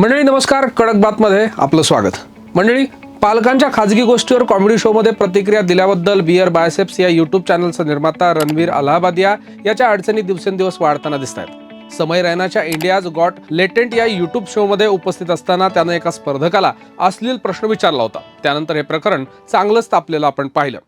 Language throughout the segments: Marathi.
मंडळी नमस्कार. कडक बातमध्ये आपलं स्वागत. मंडळी पालकांच्या खाजगी गोष्टीवर कॉमेडी शोमध्ये प्रतिक्रिया दिल्याबद्दल बिअर बायसेप्स या युट्यूब चॅनलचा निर्माता रणवीर अलाहाबादिया याच्या अडचणी दिवसेंदिवस वाढताना दिसत आहेत समय रैनाच्या इंडियाज गॉट लेटेंट या युट्यूब शोमध्ये उपस्थित असताना त्यानं एका स्पर्धकाला अश्लील प्रश्न विचारला होता. त्यानंतर हे प्रकरण चांगलंच तापलेलं आपण पाहिलं.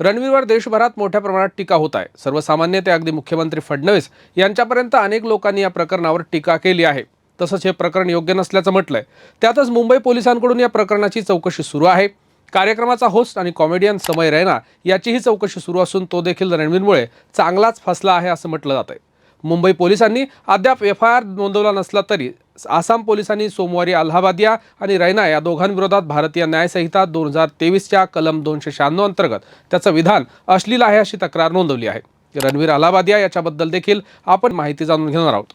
रणवीरवर देशभरात मोठ्या प्रमाणात टीका होत आहे. सर्वसामान्य ते अगदी मुख्यमंत्री फडणवीस यांच्यापर्यंत अनेक लोकांनी या प्रकरणावर टीका केली आहे. तसंच हे प्रकरण योग्य नसल्याचं म्हटलंय. त्यातच मुंबई पोलिसांकडून या प्रकरणाची चौकशी सुरू आहे. कार्यक्रमाचा होस्ट आणि कॉमेडियन समय रैना याचीही चौकशी सुरू असून तो देखील रणवीरमुळे चांगलाच फसला आहे असं म्हटलं जात आहे मुंबई पोलिसांनी अद्याप एफ आय आर नोंदवला नसला तरी आसाम पोलिसांनी सोमवारी अल्हाबादिया आणि रैना या दोघांविरोधात भारतीय न्यायसंहिता दोन हजार तेवीसच्या कलम दोनशे शहाण्णव अंतर्गत त्याचं विधान अश्लील आहे अशी तक्रार नोंदवली आहे. रणवीर अल्हाबादिया याच्याबद्दल देखील आपण माहिती जाणून घेणार आहोत.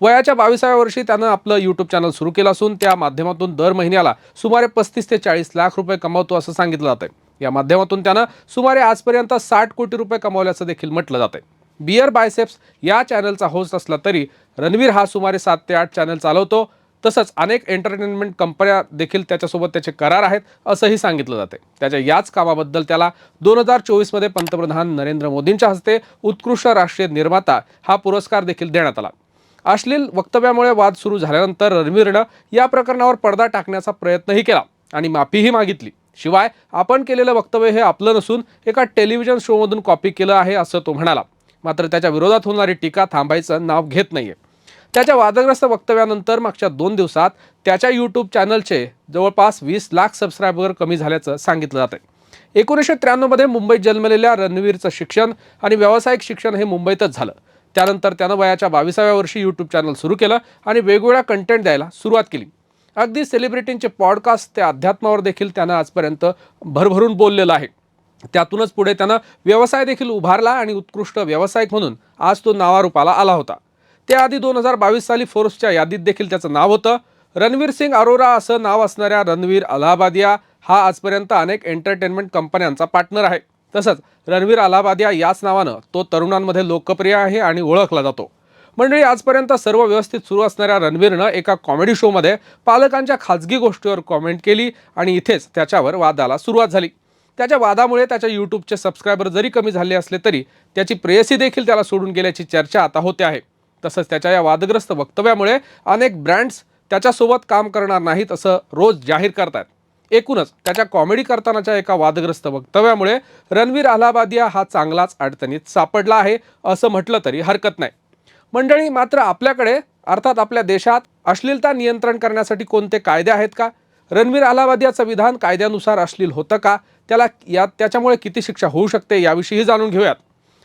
वयाच्या बावीसाव्या वर्षी त्यानं आपलं यूट्यूब चॅनल सुरू केलं असून त्या माध्यमातून दर महिन्याला सुमारे पस्तीस ते चाळीस लाख रुपये कमावतो असं सांगितलं जातं या माध्यमातून त्यानं सुमारे आजपर्यंत साठ कोटी रुपये कमावल्याचं देखील म्हटलं जातं बियर बायसेप्स या चॅनलचा होस्ट असला तरी रणवीर हा सुमारे सात ते आठ चॅनल चालवतो. तसंच अनेक एंटरटेनमेंट कंपन्या देखील त्याच्यासोबत त्याचे करार आहेत असंही सांगितलं जाते त्याच्या याच कामाबद्दल त्याला दोन हजार चोवीसमध्ये पंतप्रधान नरेंद्र मोदींच्या हस्ते उत्कृष्ट राष्ट्रीय निर्माता हा पुरस्कार देखील देण्यात आला. अश्लील वक्तव्यामुळे वाद सुरू झाल्यानंतर रणवीरनं या प्रकरणावर पडदा टाकण्याचा प्रयत्नही केला आणि माफीही मागितली. शिवाय आपण केलेलं वक्तव्य हे आपलं नसून एका टेलिव्हिजन शोमधून कॉपी केलं आहे असं तो म्हणाला. मात्र त्याच्या विरोधात होणारी टीका थांबायचं नाव घेत नाहीये. त्याच्या वादग्रस्त वक्तव्यानंतर मागच्या दोन दिवसात त्याच्या यूट्यूब चॅनलचे जवळपास वीस लाख सबस्क्रायबर कमी झाल्याचं सांगितलं जात आहे एकोणीसशे त्र्याण्णवमध्ये मुंबईत जन्मलेल्या रणवीरचं शिक्षण आणि व्यावसायिक शिक्षण हे मुंबईतच झालं. त्यानंतर त्यानं वयाच्या बावीसाव्या वर्षी यूट्यूब चॅनल सुरू केलं आणि वेगवेगळ्या कंटेंट द्यायला सुरुवात केली. अगदी सेलिब्रिटींचे पॉडकास्ट ते अध्यात्मावर देखील त्यानं आजपर्यंत भरभरून बोललेलं आहे. त्यातूनच पुढे त्यानं व्यवसाय देखील उभारला आणि उत्कृष्ट व्यावसायिक म्हणून आज तो नावारूपाला आला होता. त्याआधी दोन हजार बावीस साली फोर्सच्या यादीत देखील त्याचं नाव होतं. रणवीर सिंग अरोरा असं नाव असणाऱ्या रणवीर अलाहाबादिया हा आजपर्यंत अनेक एंटरटेनमेंट कंपन्यांचा पार्टनर आहे. तसंच रणवीर अलाबादिया याच नावानं तो तरुणांमध्ये लोकप्रिय आहे आणि ओळखला जातो. मंडळी आजपर्यंत सर्व व्यवस्थित सुरू असणाऱ्या रणवीरनं एका कॉमेडी शोमध्ये पालकांच्या खाजगी गोष्टीवर कॉमेंट केली आणि इथेच त्याच्यावर वादाला सुरुवात झाली. त्याच्या वादामुळे त्याच्या यूट्यूबचे सबस्क्रायबर जरी कमी झाले असले तरी त्याची प्रेयसी देखील त्याला सोडून गेल्याची चर्चा आता होते आहे. तसंच त्याच्या या वादग्रस्त वक्तव्यामुळे अनेक ब्रँड्स त्याच्यासोबत काम करणार नाहीत असं रोज जाहीर करतात एकूणच त्याच्या कॉमेडी करतानाच्या एका वादग्रस्त वक्तव्यामुळे रणवीर अलाहाबादिया हा चांगलाच अडचणीत सापडला आहे असं म्हटलं तरी हरकत नाही. मंडळी मात्र आपल्याकडे अर्थात आपल्या देशात अश्लीलता नियंत्रण करण्यासाठी कोणते कायदे आहेत का? रणवीर अलाहाबादियाचं विधान कायद्यानुसार अश्लील होतं का? त्याला यात त्याच्यामुळे किती शिक्षा होऊ शकते याविषयीही जाणून घेऊयात.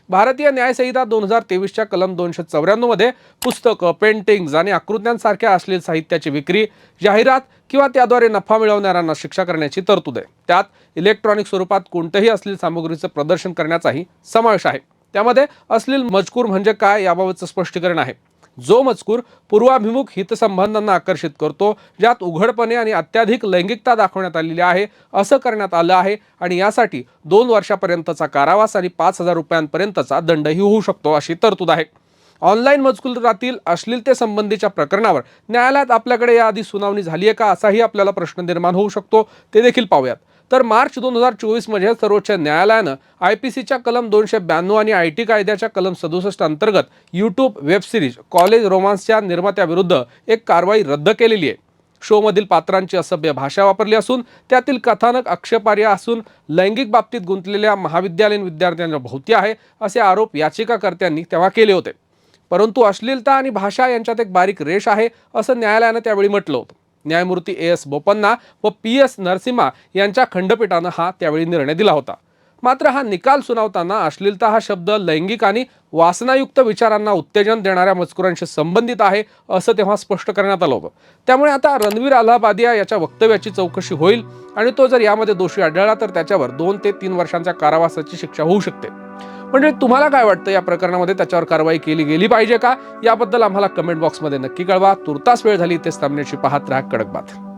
भारतीय न्यायसंहिता दोन हजार तेवीसच्या कलम दोनशे चौऱ्याण्णवमध्ये पुस्तकं पेंटिंग्ज आणि आकृत्यांसारख्या असलेल्या साहित्याची विक्री जाहिरात किंवा त्याद्वारे नफा मिळवणाऱ्यांना शिक्षा करण्याची तरतूद आहे. त्यात इलेक्ट्रॉनिक स्वरूपात कोणत्याही असलेल्या सामग्रीचं प्रदर्शन करण्याचाही समावेश आहे. त्यामध्ये असलेल मजकूर म्हणजे काय याबाबतचं स्पष्टीकरण आहे. जो मजकूर पूर्वाभिमुख हितसंबंधांना आकर्षित करतो ज्यात उघडपणे आणि अत्याधिक लैंगिकता दाखवण्यात आलेली आहे असं करण्यात आलं आहे आणि यासाठी दोन वर्षापर्यंतचा कारावास आणि पाच हजार रुपयांपर्यंतचा दंडही होऊ शकतो अशी तरतूद आहे. ऑनलाईन मजकुरातील अश्लीलतेसंबंधीच्या प्रकरणावर न्यायालयात आपल्याकडे याआधी सुनावणी झाली आहे का असाही आपल्याला प्रश्न निर्माण होऊ शकतो ते देखील पाहूयात. तर मार्च दोन हजार चोवीसमध्ये सर्वोच्च न्यायालयानं आय पी सीच्या कलम दोनशे ब्याण्णव आणि आय टी कायद्याच्या कलम सदुसष्ट अंतर्गत यूट्यूब वेब सिरीज कॉलेज रोमान्सच्या निर्मात्याविरुद्ध एक कारवाई रद्द केलेली आहे. शोमधील पात्रांची असभ्य भाषा वापरली असून त्यातील कथानक आक्षेपार्ह असून लैंगिक बाबतीत गुंतलेल्या महाविद्यालयीन विद्यार्थ्यांच्या भोवती आहे असे आरोप याचिकाकर्त्यांनी तेव्हा केले होते. परंतु अश्लीलता आणि भाषा यांच्यात एक बारीक रेष आहे असं न्यायालयानं त्यावेळी म्हटलं होतं. न्यायमूर्ती ए एस बोपन्ना व पी एस नरसिम्हा यांच्या खंडपीठानं हा त्यावेळी निर्णय दिला होता. मात्र हा निकाल सुनावताना अश्लीलता हा शब्द लैंगिक आणि वासनायुक्त विचारांना उत्तेजन देणाऱ्या मजकुरांशी संबंधित आहे असं तेव्हा स्पष्ट करण्यात आलं होतं. त्यामुळे आता रणवीर अलाहाबादिया याच्या वक्तव्याची चौकशी होईल आणि तो जर यामध्ये दोषी आढळला तर त्याच्यावर दोन ते तीन वर्षांच्या कारावासाची शिक्षा होऊ शकते. म्हणजे तुम्हाला काय वाटतं या प्रकरणामध्ये? त्याच्यावर कारवाई केली गेली पाहिजे का? याबद्दल आम्हाला कमेंट बॉक्समध्ये नक्की कळवा. तुर्तास वेळ झाली तेच थांबण्याची पाहत राहा कडक बात